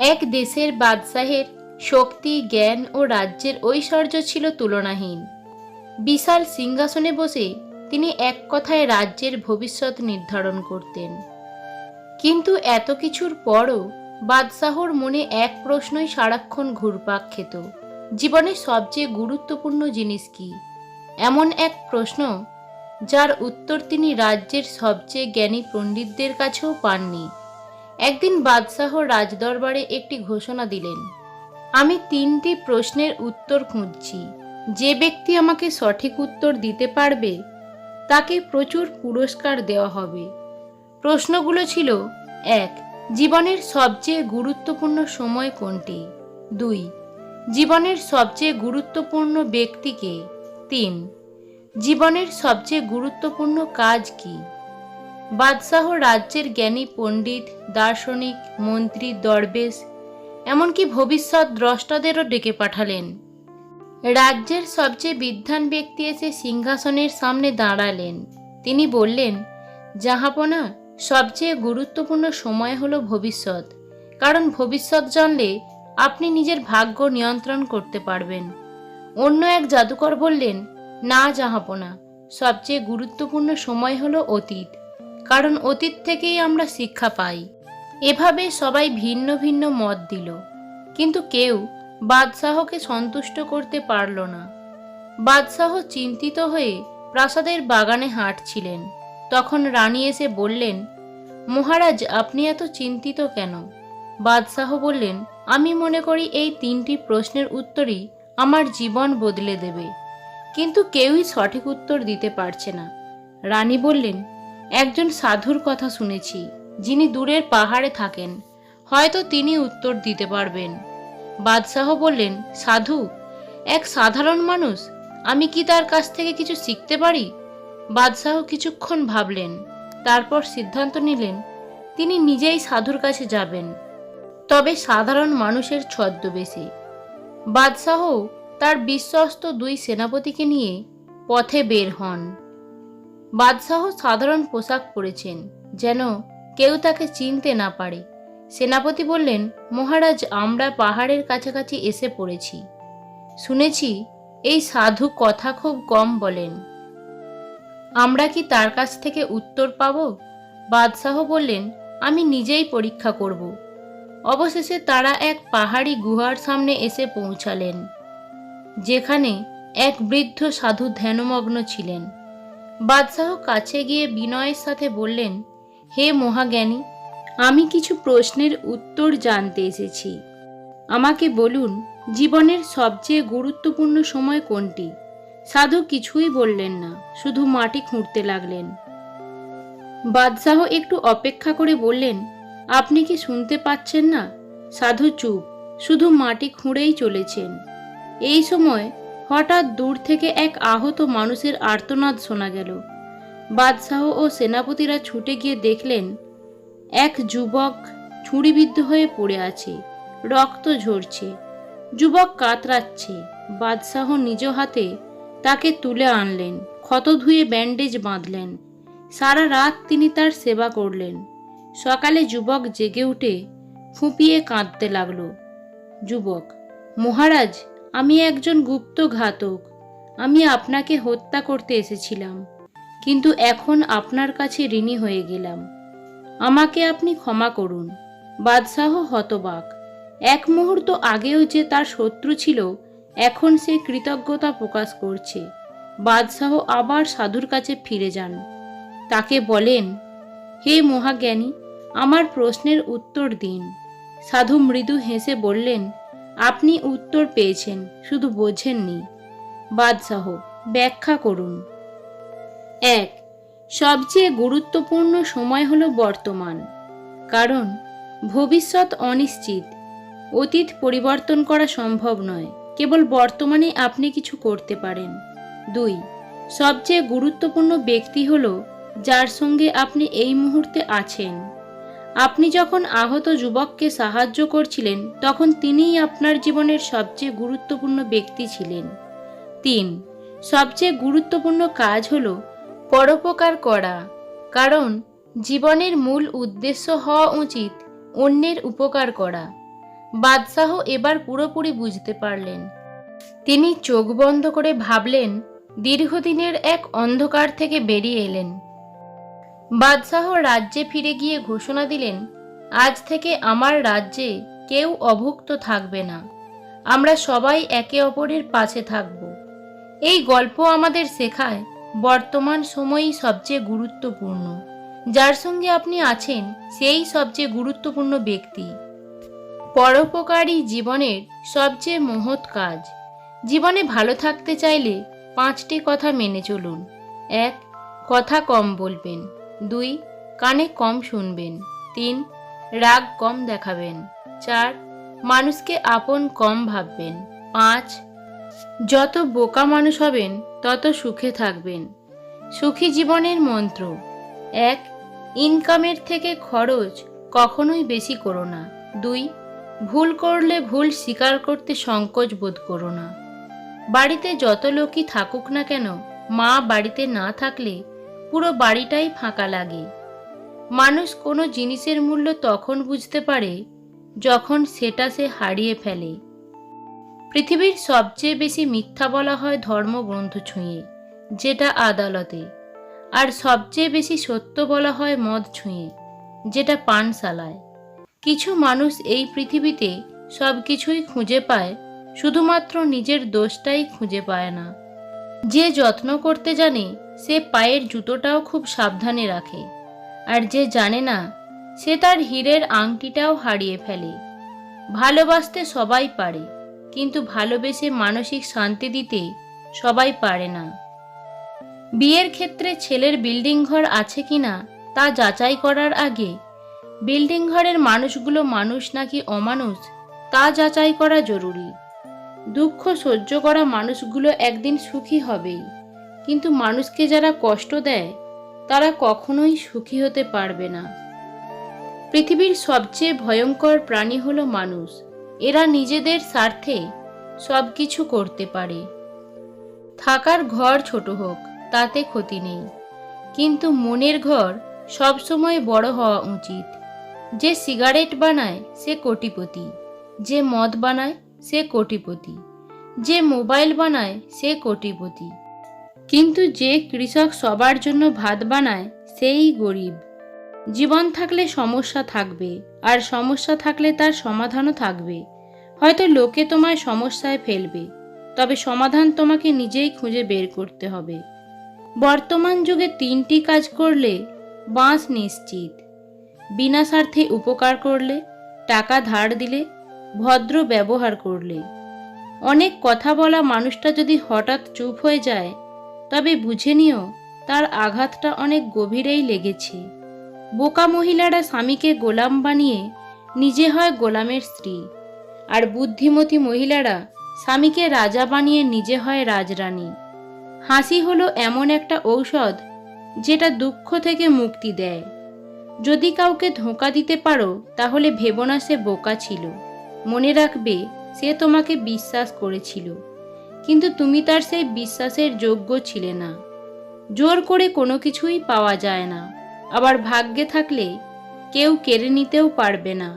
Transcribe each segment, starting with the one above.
এক দেশের বাদশাহের শক্তি, জ্ঞান ও রাজ্যের ঐশ্বর্য ছিল তুলনাহীন। বিশাল সিংহাসনে বসে তিনি এক কথায় রাজ্যের ভবিষ্যৎ নির্ধারণ করতেন। কিন্তু এত কিছুর পরও বাদশাহর মনে এক প্রশ্নই সারাক্ষণ ঘুরপাক খেত, জীবনের সবচেয়ে গুরুত্বপূর্ণ জিনিস কি? এমন এক প্রশ্ন যার উত্তর তিনি রাজ্যের সবচেয়ে জ্ঞানী পণ্ডিতদের কাছেও পাননি। একদিন বাদশাহ রাজদরবারে একটি ঘোষণা দিলেন, আমি তিনটি প্রশ্নের উত্তর খুঁজছি। যে ব্যক্তি আমাকে সঠিক উত্তর দিতে পারবে, তাকে প্রচুর পুরস্কার দেওয়া হবে। প্রশ্নগুলো ছিল, এক, জীবনের সবচেয়ে গুরুত্বপূর্ণ সময় কোনটি? দুই, জীবনের সবচেয়ে গুরুত্বপূর্ণ ব্যক্তিকে তিন, জীবনের সবচেয়ে গুরুত্বপূর্ণ কাজ কি? বাদশাহ রাজ্যের জ্ঞানী পণ্ডিত, দার্শনিক, মন্ত্রী, দরবেশ, এমনকি ভবিষ্যৎ দ্রষ্টাদেরও ডেকে পাঠালেন। রাজ্যের সবচেয়ে বিদ্বান ব্যক্তি এসে সিংহাসনের সামনে দাঁড়ালেন। তিনি বললেন জাহাপনা সবচেয়ে গুরুত্বপূর্ণ সময় হলো ভবিষ্যৎ, কারণ ভবিষ্যৎ জানলে আপনি নিজের ভাগ্য নিয়ন্ত্রণ করতে পারবেন। অন্য এক জাদুকর বললেন, না জাহাপনা সবচেয়ে গুরুত্বপূর্ণ সময় হলো অতীত কারণ অতীত থেকেই আমরা শিক্ষা পাই। এভাবে সবাই ভিন্ন ভিন্ন মত দিল। কিন্তু কেউ বাদশাহকে সন্তুষ্ট করতে পারল না। বাদশাহ চিন্তিত হয়ে প্রাসাদের বাগানে হাঁটছিলেন। তখন রানী এসে বললেন, মহারাজ, আপনি এত চিন্তিত কেন? বাদশাহ বললেন, আমি মনে করি এই তিনটি প্রশ্নের উত্তরই আমার জীবন বদলে দেবে। কিন্তু কেউই সঠিক উত্তর দিতে পারছে না। রানী বললেন একজন সাধুর কথা শুনেছি, যিনি দূরের পাহাড়ে থাকেন। হয়তো তিনি উত্তর দিতে পারবেন। বাদশাহ বললেন, সাধু, এক সাধারণ মানুষ, আমি কি তার কাছ থেকে কিছু শিখতে পারি? বাদশাহ কিছুক্ষণ ভাবলেন, তারপর সিদ্ধান্ত নিলেন, তিনি নিজেই সাধুর কাছে যাবেন। তবে সাধারণ মানুষের ছদ্মবেশে। বাদশাহ তার বিশ্বস্ত দুই সেনাপতিকে নিয়ে পথে বের হন। বাদশাহ সাধারণ পোশাক পরেছেন, যেন কেউ তাকে চিনতে না পারে। সেনাপতি বললেন, মহারাজ, আমরা পাহাড়ের কাছাকাছি এসে পড়েছি। শুনেছি এই সাধু কথা খুব কম বলেন। আমরা কি তার কাছ থেকে উত্তর পাব? বাদশাহ বললেন, আমি নিজেই পরীক্ষা করব। অবশেষে তারা এক পাহাড়ি গুহার সামনে এসে পৌঁছালেন, যেখানে এক বৃদ্ধ সাধু ধ্যানমগ্ন ছিলেন। বাদশাহ কাছে গিয়ে বিনয়ের সাথে বললেন, হে মহাজ্ঞানী, আমি কিছু প্রশ্নের উত্তর জানতে এসেছি। আমাকে বলুন, জীবনের সবচেয়ে গুরুত্বপূর্ণ সময় কোনটি? সাধু কিছুই বললেন না, শুধু মাটি খুঁড়তে লাগলেন। বাদশাহ একটু অপেক্ষা করে বললেন, আপনি কি শুনতে পাচ্ছেন না? সাধু চুপ, শুধু মাটি খুঁড়েই চলেছেন। এই সময় হঠাৎ দূর থেকে এক আহত মানুষের আর্তনাদ শোনা গেল। বাদশাহ ও সেনাপতিরা ছুটে গিয়ে দেখলেন, এক যুবক ছুরিবিদ্ধ হয়ে পড়ে আছে, রক্ত ঝরছে। যুবক কাতরাচ্ছে। বাদশাহ নিজ হাতে তাকে তুলে আনলেন, ক্ষত ধুয়ে ব্যান্ডেজ বাঁধলেন। সারা রাত তিনি তার সেবা করলেন। সকালে যুবক জেগে উঠে ফুঁপিয়ে কাঁদতে লাগল। যুবক, মহারাজ আমি একজন গুপ্ত ঘাতক। আমি আপনাকে হত্যা করতে এসেছিলাম, কিন্তু এখন আপনার কাছে ঋণী হয়ে গেলাম। আমাকে আপনি ক্ষমা করুন। বাদশাহ হতবাক। এক মুহূর্ত আগেও যে তার শত্রু ছিল, এখন সে কৃতজ্ঞতা প্রকাশ করছে। বাদশাহ আবার সাধুর কাছে ফিরে যান। তাকে বলেন, হে মহাজ্ঞানী, আমার প্রশ্নের উত্তর দিন। সাধু মৃদু হেসে বললেন আপনি উত্তর পেয়েছেন, শুধু বোঝেননি। বাদশাহ, ব্যাখ্যা করুন। এক, সবচেয়ে গুরুত্বপূর্ণ সময় হলো বর্তমান। কারণ, ভবিষ্যৎ অনিশ্চিত। অতীত পরিবর্তন করা সম্ভব নয়, কেবল বর্তমানে আপনি কিছু করতে পারেন। দুই, সবচেয়ে গুরুত্বপূর্ণ ব্যক্তি হল যার সঙ্গে আপনি এই মুহূর্তে আছেন। আপনি যখন আহত যুবককে সাহায্য করছিলেন, তখন তিনিই আপনার জীবনের সবচেয়ে গুরুত্বপূর্ণ ব্যক্তি ছিলেন। তিন, সবচেয়ে গুরুত্বপূর্ণ কাজ হল পরোপকার করা। কারণ, জীবনের মূল উদ্দেশ্য হওয়া উচিত অন্যের উপকার করা। বাদশাহ এবার পুরোপুরি বুঝতে পারলেন। তিনি চোখ বন্ধ করে ভাবলেন, দীর্ঘদিনের এক অন্ধকার থেকে বেরিয়ে এলেন। বাদশাহ রাজ্যে ফিরে গিয়ে ঘোষণা দিলেন, আজ থেকে আমার রাজ্যে কেউ অভুক্ত থাকবে না। আমরা সবাই একে অপরের পাশে থাকব। এই গল্প আমাদের শেখায় বর্তমান সময়ই সবচেয়ে গুরুত্বপূর্ণ। যার সঙ্গে আপনি আছেন, সেই সবচেয়ে গুরুত্বপূর্ণ ব্যক্তি। পরোপকারী জীবনের সবচেয়ে মহৎ কাজ। জীবনে ভালো থাকতে চাইলে পাঁচটি কথা মেনে চলুন। এক, কথা কম বলবেন। দুই, কানে কম শুনবেন। তিন, রাগ কম দেখাবেন। চার, মানুষকে আপন কম ভাববেন। পাঁচ, যত বোকা মানুষ হবেন, তত সুখে থাকবেন। সুখী জীবনের মন্ত্র। এক, ইনকামের থেকে খরচ কখনোই বেশি করো না। দুই, ভুল করলে ভুল স্বীকার করতে সংকোচ বোধ করো না। বাড়িতে যত লোকই থাকুক না কেন, মা বাড়িতে না থাকলে পুরো বাড়িটাই ফাঁকা লাগে। মানুষ কোনো জিনিসের মূল্য তখন বুঝতে পারে যখন সেটা সে হারিয়ে ফেলে। পৃথিবীর সবচেয়ে বেশি মিথ্যা বলা হয় ধর্মগ্রন্থ ছুঁয়ে, যেটা আদালতে। আর সবচেয়ে বেশি সত্য বলা হয় মদ ছুঁয়ে, যেটা পানশালায়। কিছু মানুষ এই পৃথিবীতে সব কিছুই খুঁজে পায়, শুধুমাত্র নিজের দোষটাই খুঁজে পায় না। যে যত্ন করতে জানে সে পায়ের জুতোটাও খুব সাবধানে রাখে। আর যে জানে না, সে তার হীরের আংটিটাও হারিয়ে ফেলে। ভালোবাসতে সবাই পারে, কিন্তু ভালোবেসে মানসিক শান্তি দিতে সবাই পারে না। বিয়ের ক্ষেত্রে ছেলের বিল্ডিং ঘর আছে কি না, তা যাচাই করার আগে, বিল্ডিং ঘরের মানুষগুলো মানুষ নাকি অমানুষ, তা যাচাই করা জরুরি। দুঃখ সহ্য করা মানুষগুলো একদিন সুখী হবেই। কিন্তু মানুষকে যারা কষ্ট দেয়, তারা কখনোই সুখী হতে পারবে না। পৃথিবীর সবচেয়ে ভয়ঙ্কর প্রাণী হলো মানুষ। এরা নিজেদের স্বার্থে সব কিছু করতে পারে। থাকার ঘর ছোট হোক, তাতে ক্ষতি নেই। কিন্তু মনের ঘর সবসময় বড় হওয়া উচিত। যে সিগারেট বানায়, সে কোটিপতি। যে মদ বানায়, সে কোটিপতি। যে মোবাইল বানায়, সে কোটিপতি। কিন্তু যে কৃষক সবার জন্য ভাত বানায়, সেই গরিব। জীবন থাকলে সমস্যা থাকবে, আর সমস্যা থাকলে তার সমাধানও থাকবে। হয়তো লোকে তোমায় সমস্যায় ফেলবে, তবে সমাধান তোমাকে নিজেই খুঁজে বের করতে হবে। বর্তমান যুগে তিনটি কাজ করলে বাঁশ নিশ্চিত। বিনা স্বার্থে উপকার করলে, টাকা ধার দিলে, ভদ্র ব্যবহার করলে। অনেক কথা বলা মানুষটা যদি হঠাৎ চুপ হয়ে যায় তবে বুঝে নিও, তার আঘাতটা অনেক গভীরেই লেগেছে। বোকা মহিলারা স্বামীকে গোলাম বানিয়ে নিজে হয় গোলামের স্ত্রী, আর বুদ্ধিমতী মহিলারা স্বামীকে রাজা বানিয়ে নিজে হয় রাজরানী। হাসি হলো এমন একটা ঔষধ যেটা দুঃখ থেকে মুক্তি দেয়। যদি কাউকে ধোঁকা দিতে পারো, তাহলে ভেবো না সে বোকা ছিল। মনে রাখবে সে তোমাকে বিশ্বাস করেছিল। কিন্তু তুমি তার সেই বিশ্বাসের যোগ্য ছিলে না। জোর করে কোনো কিছুই পাওয়া যায় না। আবার ভাগ্যে থাকলে কেউ কেড়ে নিতেও পারবে না।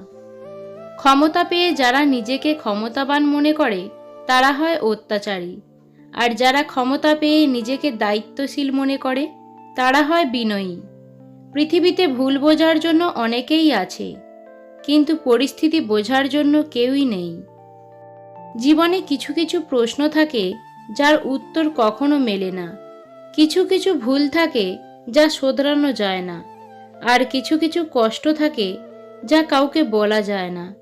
ক্ষমতা পেয়ে যারা নিজেকে ক্ষমতাবান মনে করে, তারা হয় অত্যাচারী। আর যারা ক্ষমতা পেয়ে নিজেকে দায়িত্বশীল মনে করে, তারা হয় বিনয়ী। পৃথিবীতে ভুল বোঝার জন্য অনেকেই আছে, কিন্তু পরিস্থিতি বোঝার জন্য কেউই নেই। জীবনে কিছু কিছু প্রশ্ন থাকে যার উত্তর কখনো মেলে না। কিছু কিছু ভুল থাকে যা শোধরানো যায় না। আর কিছু কিছু কষ্ট থাকে যা কাউকে বলা যায় না।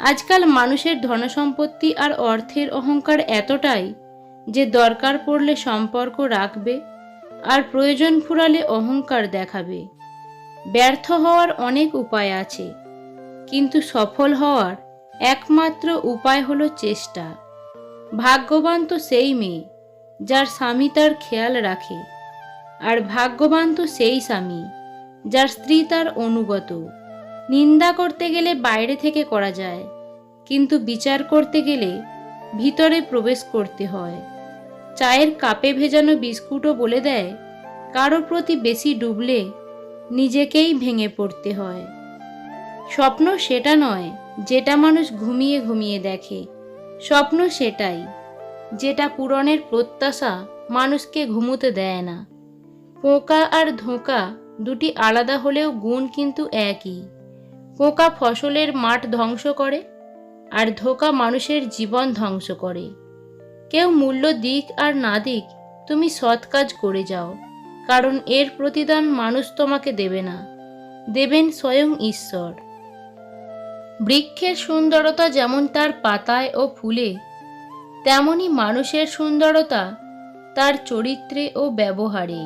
আজকাল মানুষের ধনসম্পত্তি আর অর্থের অহংকার এতটাই যে দরকার পড়লে সম্পর্ক রাখবে আর প্রয়োজন ফুরালে অহংকার দেখাবে। ব্যর্থ হওয়ার অনেক উপায় আছে, কিন্তু সফল হওয়ার একমাত্র উপায় হলো চেষ্টা। ভাগ্যবান তো সেই মেয়ে, যার স্বামী তার খেয়াল রাখে। আর ভাগ্যবান তো সেই স্বামী, যার স্ত্রী তার অনুগত। নিন্দা করতে গেলে বাইরে থেকে করা যায়, কিন্তু বিচার করতে গেলে ভিতরে প্রবেশ করতে হয়। চায়ের কাপে ভেজানো বিস্কুটও বলে দেয়, কারও প্রতি বেশি ডুবলে নিজেকেই ভেঙে পড়তে হয়। স্বপ্ন সেটা নয় যেটা মানুষ ঘুমিয়ে ঘুমিয়ে দেখে। স্বপ্ন সেটাই। যেটা পূরণের প্রত্যাশা মানুষকে ঘুমুতে দেয় না। পোকা আর ধোঁকা দুটি আলাদা হলেও গুণ কিন্তু একই। পোকা ফসলের মাঠ ধ্বংস করে আর ধোঁকা মানুষের জীবন ধ্বংস করে। কেউ মূল্য দিক আর না দিক তুমি সৎ কাজ করে যাও, কারণ এর প্রতিদান মানুষ তোমাকে দেবে না। দেবেন স্বয়ং ঈশ্বর। বৃক্ষের সুন্দরতা যেমন তার পাতায় ও ফুলে, তেমনি মানুষের সুন্দরতা তার চরিত্রে ও ব্যবহারে।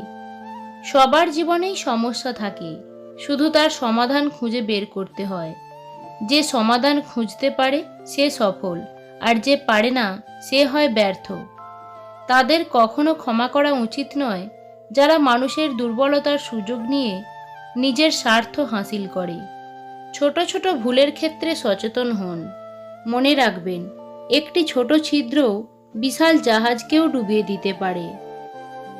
সবার জীবনেই সমস্যা থাকে, শুধু তার সমাধান খুঁজে বের করতে হয়। যে সমাধান খুঁজতে পারে, সে সফল, আর যে পারে না, সে হয় ব্যর্থ। তাদের কখনো ক্ষমা করা উচিত নয়, যারা মানুষের দুর্বলতার সুযোগ নিয়ে নিজের স্বার্থ হাসিল করে। ছোট ছোট ভুলের ক্ষেত্রে সচেতন হন। মনে রাখবেন, একটি ছোট ছিদ্র বিশাল জাহাজকেও ডুবিয়ে দিতে পারে।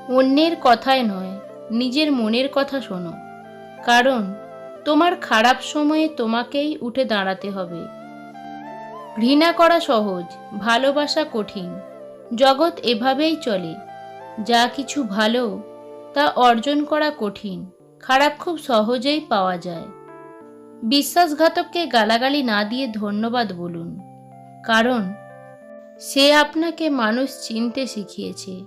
অন্যের কথায় নয়, নিজের মনের কথা শোনো। কারণ, তোমার খারাপ সময়ে তোমাকেই উঠে দাঁড়াতে হবে। ঘৃণা করা সহজ, ভালোবাসা কঠিন। জগৎ এভাবেই চলে। যা কিছু ভালো, তা অর্জন করা কঠিন। খারাপ খুব সহজেই পাওয়া যায়। বিশ্বাসঘাতককে গালাগালি না দিয়ে ধন্যবাদ বলুন। কারণ, সে আপনাকে মানুষ চিনতে শিখিয়েছে।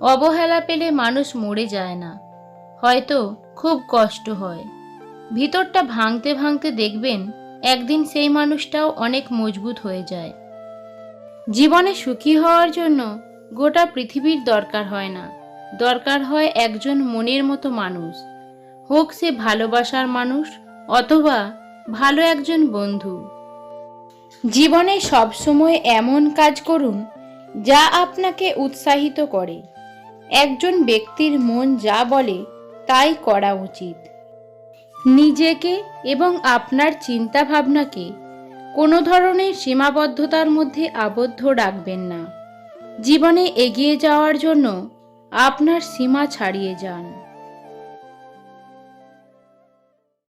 অবহেলা পেলে মানুষ মরে যায় না। হয়তো খুব কষ্ট হয়। ভিতরটা ভাঙতে ভাঙতে দেখবেন, একদিন সেই মানুষটাও অনেক মজবুত হয়ে যায়। জীবনে সুখী হওয়ার জন্য গোটা পৃথিবীর দরকার হয় না। দরকার হয় একজন মনের মতো মানুষ। হোক সে ভালোবাসার মানুষ অথবা ভালো একজন বন্ধু। জীবনে সবসময় এমন কাজ করুন যা আপনাকে উৎসাহিত করে। একজন ব্যক্তির মন যা বলে তাই করা উচিত। নিজেকে এবং আপনার চিন্তা ভাবনাকে কোনো ধরনের সীমাবদ্ধতার মধ্যে আবদ্ধ রাখবেন না। জীবনে এগিয়ে যাওয়ার জন্য আপনার সীমা ছাড়িয়ে যান।